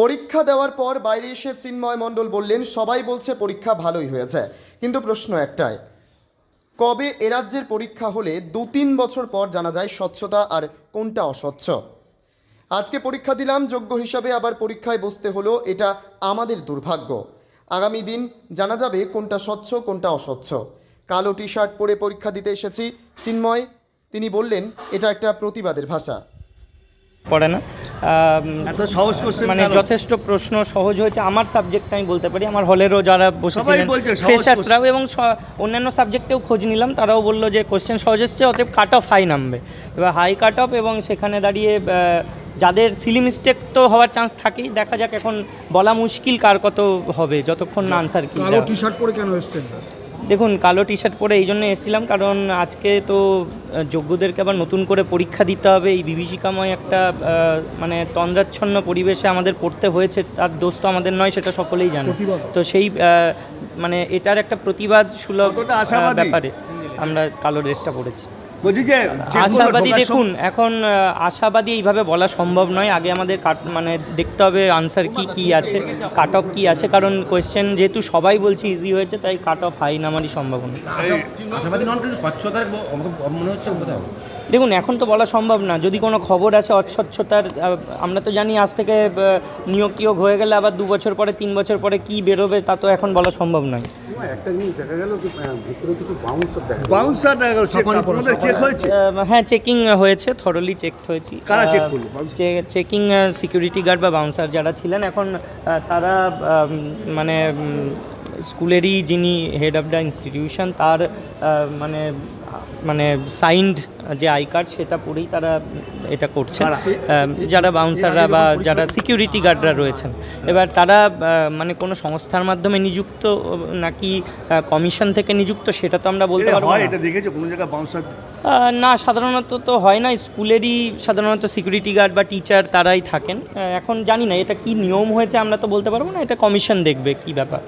পরীক্ষা দেওয়ার পর বাইরে এসে চিন্ময় মণ্ডল বললেন, সবাই বলছে পরীক্ষা ভালোই হয়েছে। কিন্তু প্রশ্ন একটাই, কবে এ রাজ্যের পরীক্ষা হলে দু তিন বছর পর জানা যায় স্বচ্ছতা আর কোনটা অস্বচ্ছ? আজকে পরীক্ষা দিলাম, যোগ্য হিসাবে আবার পরীক্ষায় বসতে হলো, এটা আমাদের দুর্ভাগ্য। আগামী দিন জানা যাবে কোনটা স্বচ্ছ, কোনটা অস্বচ্ছ। কালো টি শার্ট পরে পরীক্ষা দিতে এসেছি। চিন্ময়, তিনি বললেন, এটা একটা প্রতিবাদের ভাষা। পড়ে না? আম, এত সহজ মানে যথেষ্ট প্রশ্ন সহজ হয়েছে। আমার সাবজেক্ট আমি বলতে পারি। আমার হলেরও যারা বসেছিলেন ফ্রেশার্সরাও এবং স- অন্যান্য সাবজেক্টেও খোঁজ নিলাম। তারাও বলল যে কোশ্চেন সহজ এসছে অতএব কাট অফ হাই নামবে। এবার হাই কাট অফ এবং সেখানে দাঁড়িয়ে যাদের সিলি মিস্টেক তো হওয়ার চান্স থাকেই। দেখা যাক এখন বলা মুশকিল কার কত হবে যতক্ষণ না আনসার কি টি শার্ট পরে কেন এসছেন? দেখুন কালো টি শার্ট পরে এই জন্য এসেছিলাম কারণ আজকে তো যোগ্যদেরকে আবার নতুন করে পরীক্ষা দিতে হবে। এই বিভীষিকাময় একটা মানে তন্দ্রাচ্ছন্ন পরিবেশে আমাদের পড়তে হয়েছে তার দোষ তো আমাদের নয় সেটা সকলেই জানে। তো সেই মানে এটার একটা প্রতিবাদ সুলভ ব্যাপারে আমরা কালো ড্রেসটা পড়েছি বলছি যে আশাবাদী দেখুন এখন আশাবাদী এইভাবে বলা সম্ভব নয়। আগে আমাদের কাট মানে দেখতে হবে আনসার কি কি আছে কাট অফ কি আছে কারণ কোয়েশ্চেন যেহেতু সবাই বলছে ইজি হয়েছে তাই কাট অফ হাই নামারই সম্ভাবনা। আশাবাদী নন স্বচ্ছতার মনে হচ্ছে কোথাও দেখুন এখন তো বলা সম্ভব না। যদি কোনো খবর আসে অস্বচ্ছতার আমরা তো জানি আজ থেকে নিয়োগ টিয়োগ হয়ে গেলে আবার দু বছর পরে তিন বছর পরে কি বেরোবে তা তো এখন বলা সম্ভব নয়। হ্যাঁ চেকিং হয়েছে থরলি চেক হয়েছি। চেকিং সিকিউরিটি গার্ড বা বাউন্সার যারা ছিলেন এখন তারা মানে স্কুলেরই যিনি হেড অফ দ্য ইনস্টিটিউশন তার মানে মানে সাইন্ড যে আই কার্ড সেটা পরেই তারা এটা করছেন কারা? আহ, যারা বাউন্সাররা বা যারা সিকিউরিটি গার্ডরা রয়েছেন। এবার তারা মানে কোনো সংস্থার মাধ্যমে নিযুক্ত নাকি কমিশন থেকে নিযুক্ত সেটা তো আমরা বলতে পারব এটা দেখেছ? কোনো জায়গায় বাউন্সার না সাধারণত তো হয় না। স্কুলেরই সাধারণত সিকিউরিটি গার্ড বা টিচার তারাই থাকেন। এখন জানি না এটা কি নিয়ম হয়েছে আমরা তো বলতে পারব না। এটা কমিশন দেখবে কি ব্যাপার।